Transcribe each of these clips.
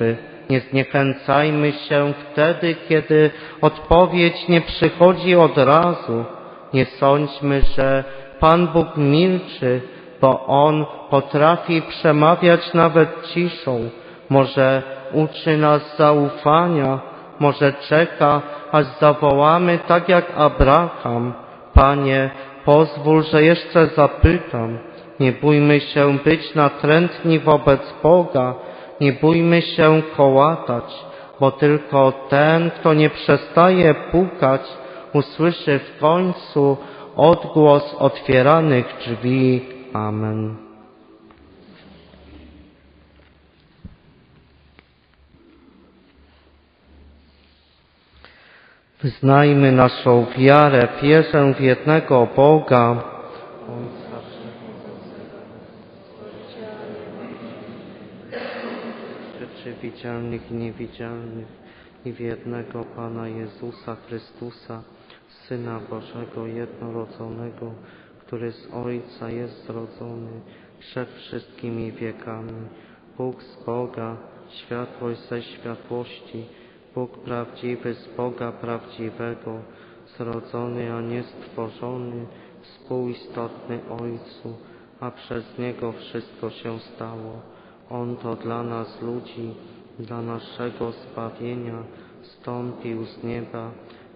modlitwy. Nie zniechęcajmy się wtedy, kiedy odpowiedź nie przychodzi od razu. Nie sądźmy, że Pan Bóg milczy, bo On potrafi przemawiać nawet ciszą. Może uczy nas zaufania, może czeka, aż zawołamy tak jak Abraham. Panie, pozwól, że jeszcze zapytam. Nie bójmy się być natrętni wobec Boga, nie bójmy się kołatać, bo tylko ten, kto nie przestaje pukać, usłyszy w końcu odgłos otwieranych drzwi. Amen. Wyznajmy naszą wiarę, wierzę w jednego Boga, rzeczy widzialnych i niewidzialnych i w jednego Pana Jezusa Chrystusa, Syna Bożego jednorodzonego, który z Ojca jest zrodzony przed wszystkimi wiekami, Bóg z Boga, światłość ze światłości, Bóg prawdziwy z Boga prawdziwego, zrodzony, a nie stworzony, współistotny Ojcu, a przez Niego wszystko się stało. On to dla nas ludzi, dla naszego zbawienia stąpił z nieba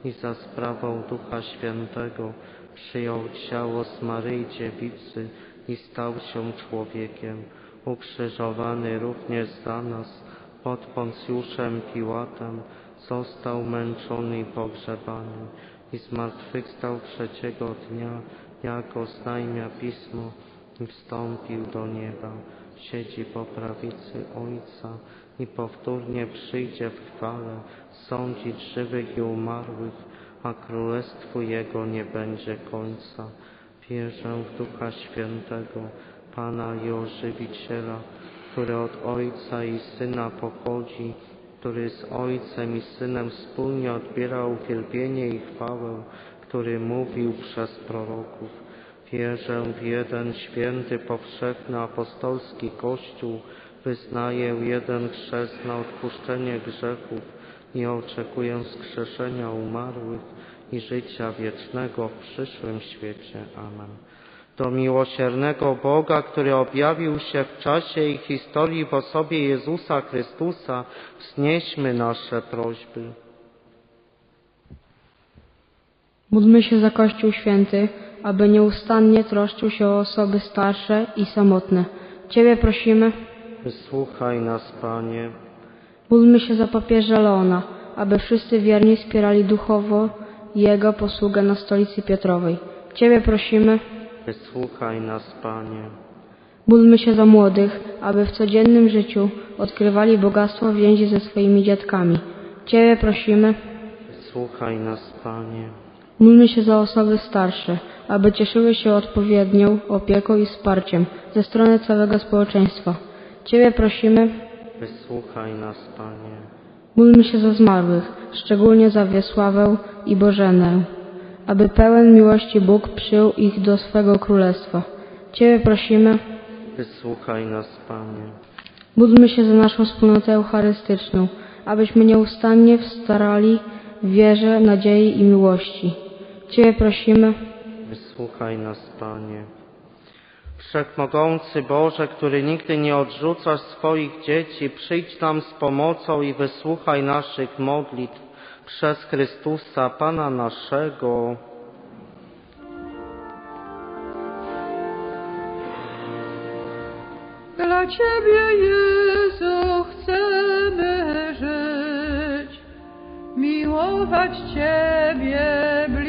i za sprawą Ducha Świętego przyjął ciało z Maryi Dziewicy i stał się człowiekiem, ukrzyżowany również za nas pod Poncjuszem Piłatem, został męczony i pogrzebany i zmartwychwstał trzeciego dnia, jako znajmia Pismo i wstąpił do nieba. Siedzi po prawicy Ojca i powtórnie przyjdzie w chwale sądzić żywych i umarłych, a królestwu Jego nie będzie końca. Wierzę w Ducha Świętego, Pana i Ożywiciela, który od Ojca i Syna pochodzi, który z Ojcem i Synem wspólnie odbiera uwielbienie i chwałę, który mówił przez proroków. Wierzę w jeden święty, powszechny, apostolski Kościół, wyznaję jeden chrzest na odpuszczenie grzechów i oczekuję skrzeszenia umarłych i życia wiecznego w przyszłym świecie. Amen. Do miłosiernego Boga, który objawił się w czasie i historii w osobie Jezusa Chrystusa, wznieśmy nasze prośby. Módlmy się za Kościół Święty, aby nieustannie troszczył się o osoby starsze i samotne. Ciebie prosimy. Wysłuchaj nas, Panie. Módlmy się za papieża Leona, aby wszyscy wierni wspierali duchowo jego posługę na stolicy Piotrowej. Ciebie prosimy. Wysłuchaj nas, Panie. Módlmy się za młodych, aby w codziennym życiu odkrywali bogactwo więzi ze swoimi dziadkami. Ciebie prosimy. Wysłuchaj nas, Panie. Módlmy się za osoby starsze, aby cieszyły się odpowiednią opieką i wsparciem ze strony całego społeczeństwa. Ciebie prosimy. Wysłuchaj nas, Panie. Módlmy się za zmarłych, szczególnie za Wiesławę i Bożenę, aby pełen miłości Bóg przyjął ich do swego królestwa. Ciebie prosimy. Wysłuchaj nas, Panie. Módlmy się za naszą wspólnotę eucharystyczną, abyśmy nieustannie starali w wierze, nadziei i miłości. Ciebie prosimy. Wysłuchaj nas, Panie. Wszechmogący Boże, który nigdy nie odrzucasz swoich dzieci, przyjdź nam z pomocą i wysłuchaj naszych modlitw przez Chrystusa, Pana naszego. Dla Ciebie, Jezu, chcemy żyć, miłować Ciebie, blisko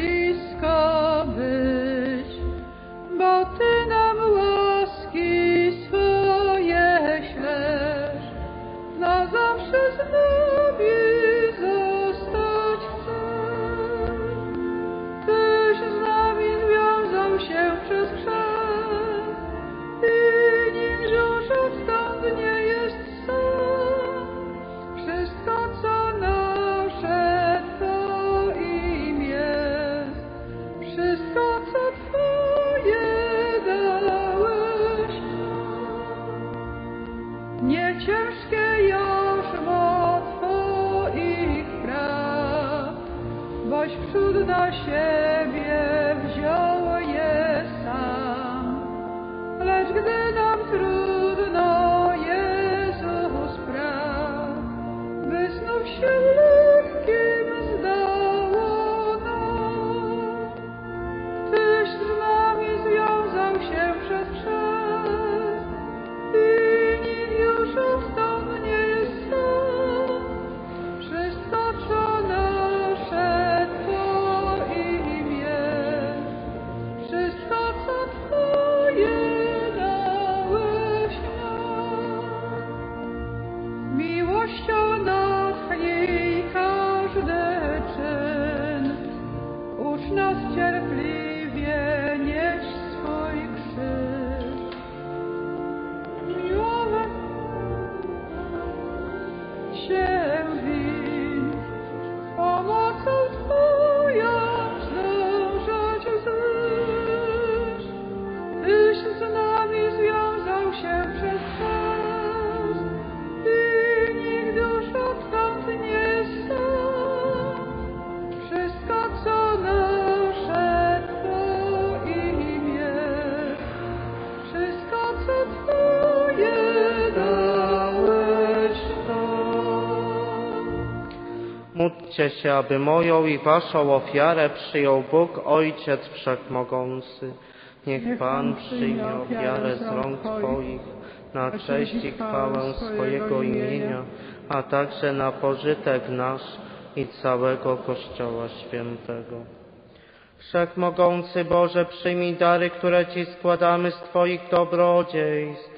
na zawsze Módlcie się, aby moją i waszą ofiarę przyjął Bóg Ojciec Wszechmogący. Niech Pan przyjmie ofiarę z rąk Twoich na cześć i chwałę swojego imienia, a także na pożytek nasz i całego Kościoła Świętego. Wszechmogący Boże, przyjmij dary, które Ci składamy z Twoich dobrodziejstw,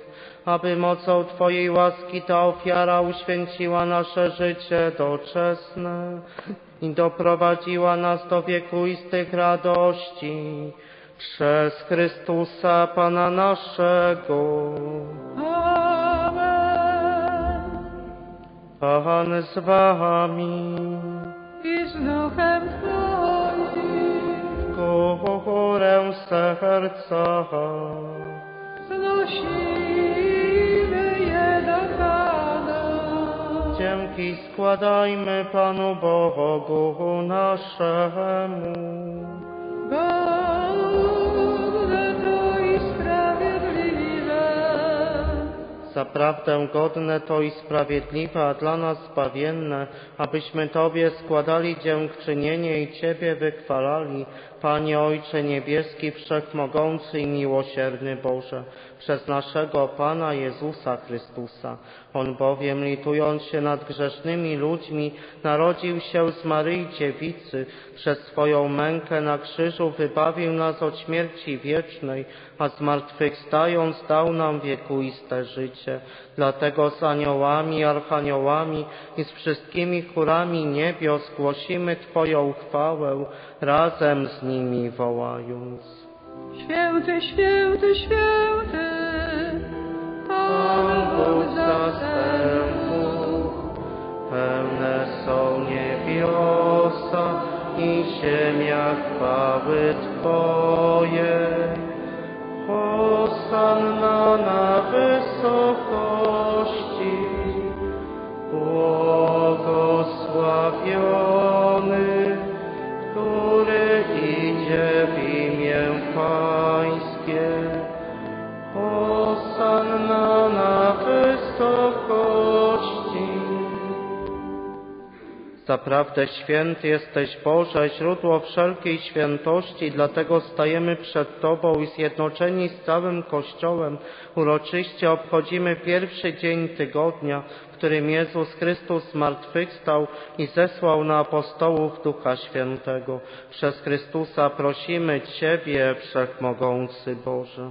aby mocą Twojej łaski ta ofiara uświęciła nasze życie doczesne i doprowadziła nas do wiekuistych radości przez Chrystusa Pana naszego. Amen. Pan z Wami, I z duchem Twoim górę serca. znosimy Dzięki składajmy Panu Bogu naszemu. Godne to i sprawiedliwe. Zaprawdę godne to i sprawiedliwe, a dla nas zbawienne, abyśmy Tobie składali dziękczynienie i Ciebie wychwalali, Panie Ojcze Niebieski, Wszechmogący i Miłosierny Boże, przez naszego Pana Jezusa Chrystusa. On bowiem, litując się nad grzesznymi ludźmi, narodził się z Maryi Dziewicy, przez swoją mękę na krzyżu wybawił nas od śmierci wiecznej, a zmartwychwstając dał nam wiekuiste życie. Dlatego z aniołami, archaniołami i z wszystkimi chórami niebios głosimy Twoją chwałę, razem z nimi wołając. Święty, święty, święty, ziemia chwały Twojej. Hosanna na wysokości, błogosławiony, który idzie w imię. Wysokości. Zaprawdę święty jesteś Boże, źródło wszelkiej świętości, dlatego stajemy przed Tobą i zjednoczeni z całym Kościołem uroczyście obchodzimy pierwszy dzień tygodnia, w którym Jezus Chrystus zmartwychwstał i zesłał na apostołów Ducha Świętego. Przez Chrystusa prosimy Ciebie, Wszechmogący Boże.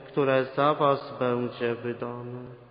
które za was będzie wydane.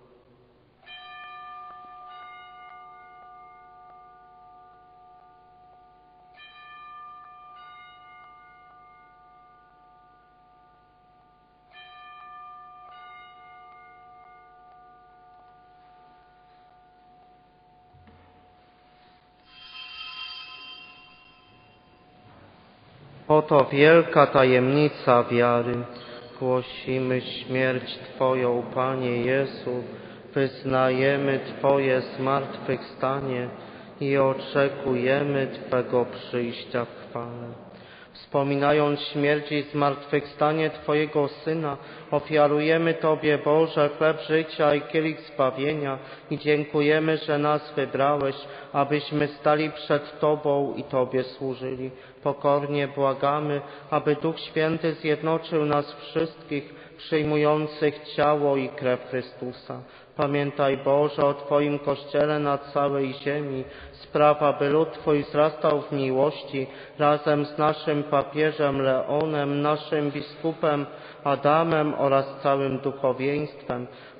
Oto wielka tajemnica wiary. Głosimy śmierć Twoją, Panie Jezu, wyznajemy Twoje zmartwychwstanie i oczekujemy Twego przyjścia w chwale. Wspominając śmierć i zmartwychwstanie Twojego Syna, ofiarujemy Tobie, Boże, chleb życia i kielich zbawienia i dziękujemy, że nas wybrałeś, abyśmy stali przed Tobą i Tobie służyli. Pokornie błagamy, aby Duch Święty zjednoczył nas wszystkich, przyjmujących ciało i krew Chrystusa. Pamiętaj Boże o Twoim Kościele na całej ziemi. Spraw, aby lud Twój wzrastał w miłości razem z naszym papieżem Leonem, naszym biskupem Adamem oraz całym duchowieństwem.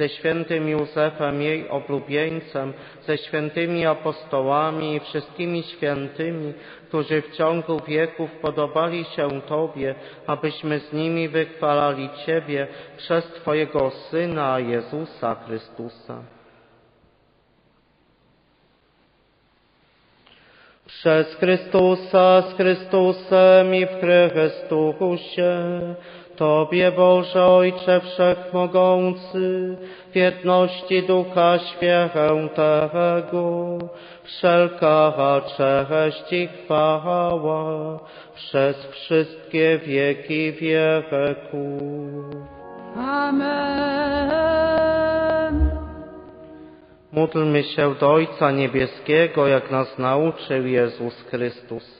ze świętym Józefem, jej oblubieńcem, ze świętymi apostołami i wszystkimi świętymi, którzy w ciągu wieków podobali się Tobie, abyśmy z nimi wychwalali Ciebie przez Twojego Syna Jezusa Chrystusa. Przez Chrystusa, z Chrystusem i w Chrystusie, Tobie Boże Ojcze Wszechmogący, w jedności Ducha Świętego, wszelka cześć i chwała przez wszystkie wieki wieków. Amen. Módlmy się do Ojca Niebieskiego, jak nas nauczył Jezus Chrystus.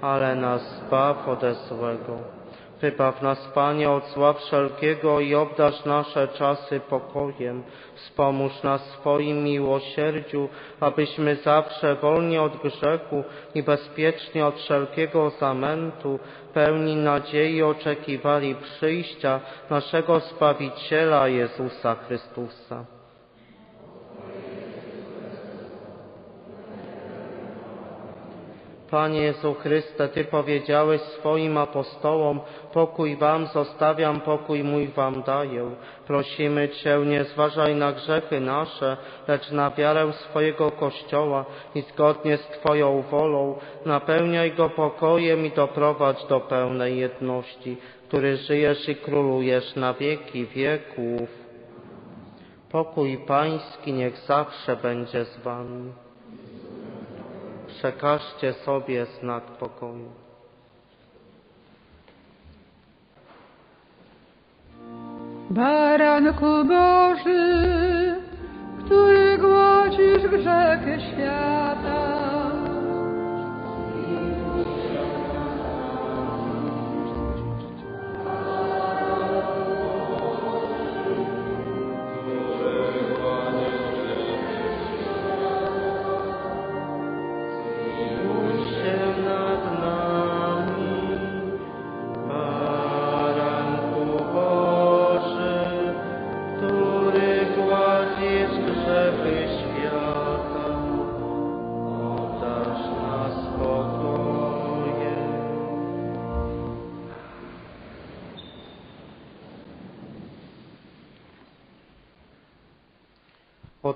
ale nas zbaw ode złego. Wybaw nas, Panie, od zła wszelkiego i obdarz nasze czasy pokojem. Wspomóż nas w swoim miłosierdziu, abyśmy zawsze wolni od grzechu i bezpiecznie od wszelkiego zamętu, pełni nadziei oczekiwali przyjścia naszego Zbawiciela Jezusa Chrystusa. Panie Jezu Chryste, Ty powiedziałeś swoim apostołom, pokój Wam zostawiam, pokój mój Wam daję. Prosimy Cię, nie zważaj na grzechy nasze, lecz na wiarę swojego Kościoła i zgodnie z Twoją wolą napełniaj go pokojem i doprowadź do pełnej jedności, który żyjesz i królujesz na wieki wieków. Pokój Pański niech zawsze będzie z Wami przekażcie sobie znak pokoju. Baranku Boży, który gładzisz grzechy świata.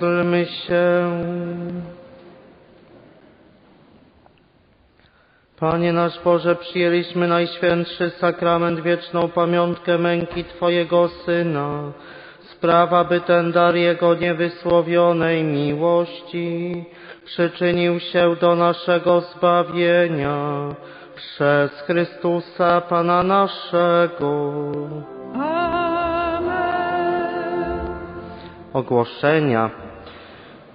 ظلم się. Panie nasz Boże, przyjęliśmy najświętszy sakrament, wieczną pamiątkę męki Twojego Syna. Sprawa, by ten dar Jego niewysłowionej miłości przyczynił się do naszego zbawienia przez Chrystusa Pana naszego. Amen. Ogłoszenia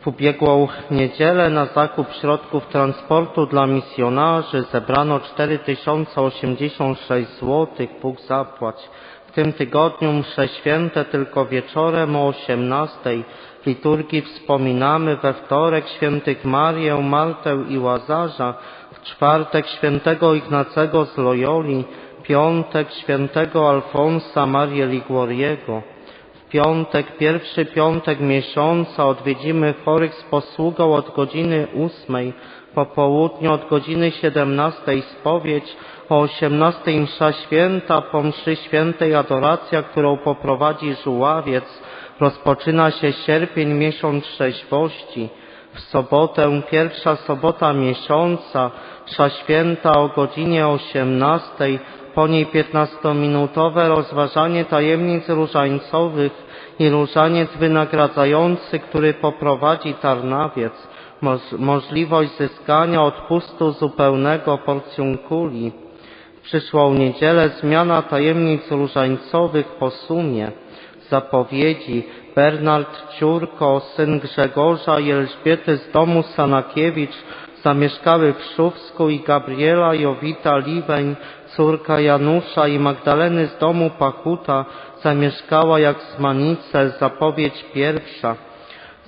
w ubiegłą niedzielę na zakup środków transportu dla misjonarzy zebrano 4086 zł. Bóg zapłać. W tym tygodniu msze święte tylko wieczorem o 18:00 liturgii wspominamy we wtorek świętych Marię, Martę i Łazarza, w czwartek świętego Ignacego z Loyoli, piątek świętego Alfonsa Marię Liguoriego piątek, pierwszy piątek miesiąca odwiedzimy chorych z posługą od godziny ósmej, po południu od godziny siedemnastej spowiedź, o osiemnastej msza święta, po mszy świętej adoracja, którą poprowadzi żuławiec. Rozpoczyna się sierpień, miesiąc trzeźwości. W sobotę, pierwsza sobota miesiąca, msza święta o godzinie osiemnastej, po niej piętnastominutowe rozważanie tajemnic różańcowych i różaniec wynagradzający, który poprowadzi tarnawiec. Moż, możliwość zyskania odpustu zupełnego porcjunkuli. W przyszłą niedzielę zmiana tajemnic różańcowych po sumie. Zapowiedzi Bernard Ciurko, syn Grzegorza i Elżbiety z domu Sanakiewicz, zamieszkały w Szówsku i Gabriela Jowita Liweń, córka Janusza i Magdaleny z domu Pachuta, zamieszkała jak Smanice, zapowiedź pierwsza.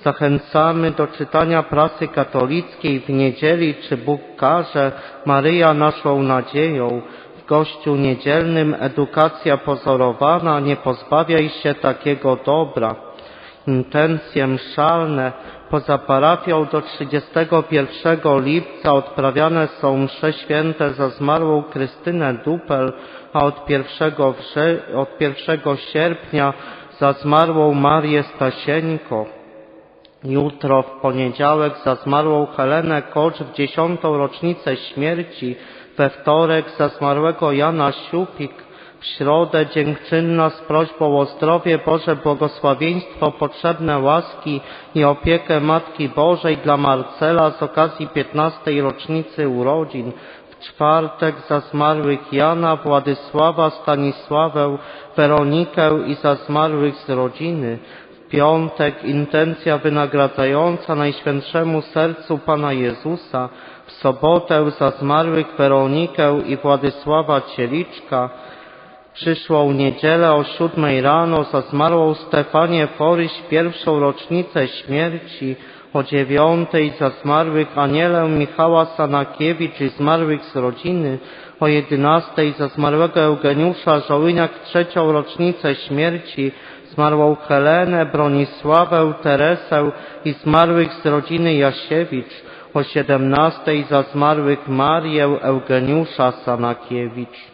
Zachęcamy do czytania prasy katolickiej w niedzieli, czy Bóg każe, Maryja naszą nadzieją. W gościu niedzielnym edukacja pozorowana, nie pozbawiaj się takiego dobra. Intencje mszalne poza parafią do 31 lipca odprawiane są msze święte za zmarłą Krystynę Dupel, a od 1, wrze- od 1 sierpnia za zmarłą Marię Stasieńko. Jutro w poniedziałek za zmarłą Helenę Kocz w dziesiątą rocznicę śmierci, we wtorek za zmarłego Jana Siupik, w środę dziękczynna z prośbą o zdrowie Boże błogosławieństwo, potrzebne łaski i opiekę Matki Bożej dla Marcela z okazji piętnastej rocznicy urodzin. W czwartek za zmarłych Jana, Władysława, Stanisławę, Weronikę i za zmarłych z rodziny. W piątek intencja wynagradzająca Najświętszemu Sercu Pana Jezusa, w sobotę za zmarłych Weronikę i Władysława Cieliczka, przyszłą niedzielę o siódmej rano za zmarłą Stefanię Foryś pierwszą rocznicę śmierci, o dziewiątej za zmarłych Anielę Michała Sanakiewicz i zmarłych z rodziny, o jedenastej za zmarłego Eugeniusza Żołyniak trzecią rocznicę śmierci, zmarłą Helenę, Bronisławę, Teresę i zmarłych z rodziny Jasiewicz, o siedemnastej za zmarłych Marię Eugeniusza Sanakiewicz.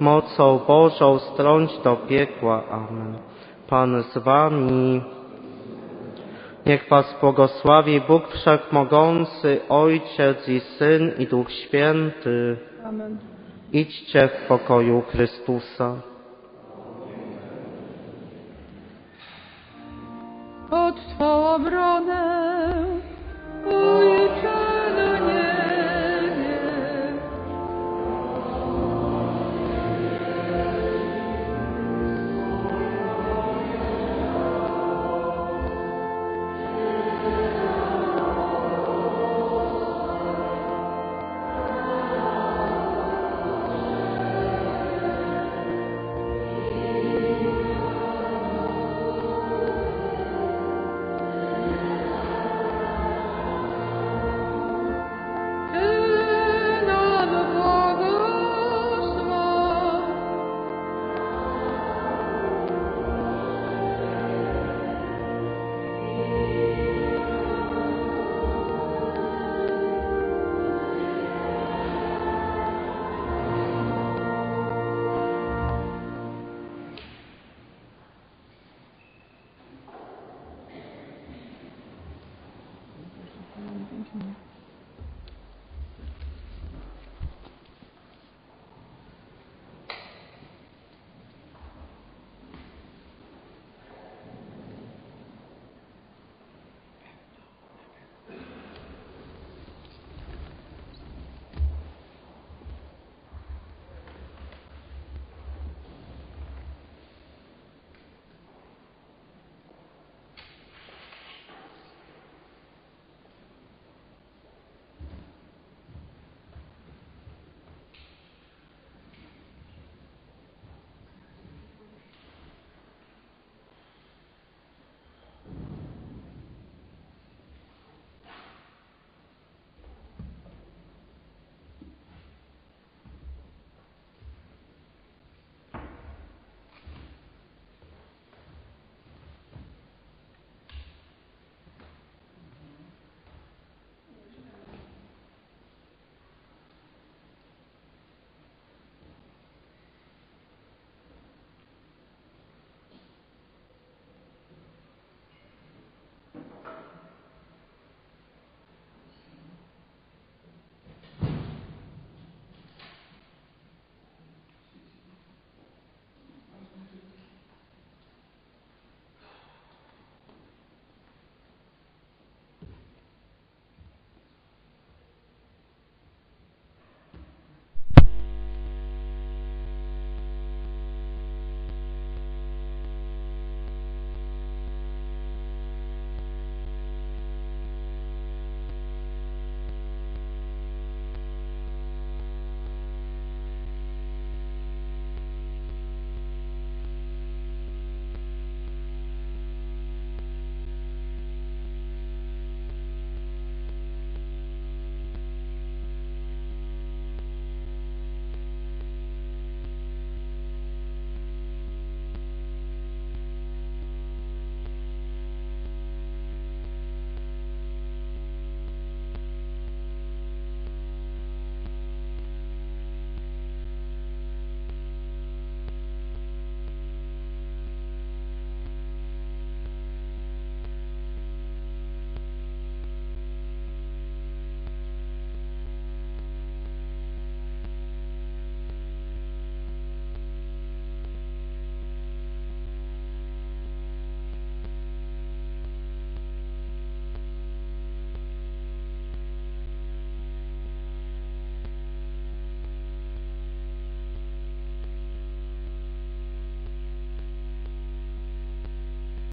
mocą Bożą strąć do piekła. Amen. Pan z wami. Niech was błogosławi Bóg Wszechmogący, Ojciec i Syn i Duch Święty. Amen. Idźcie w pokoju Chrystusa. Pod Twą obronę.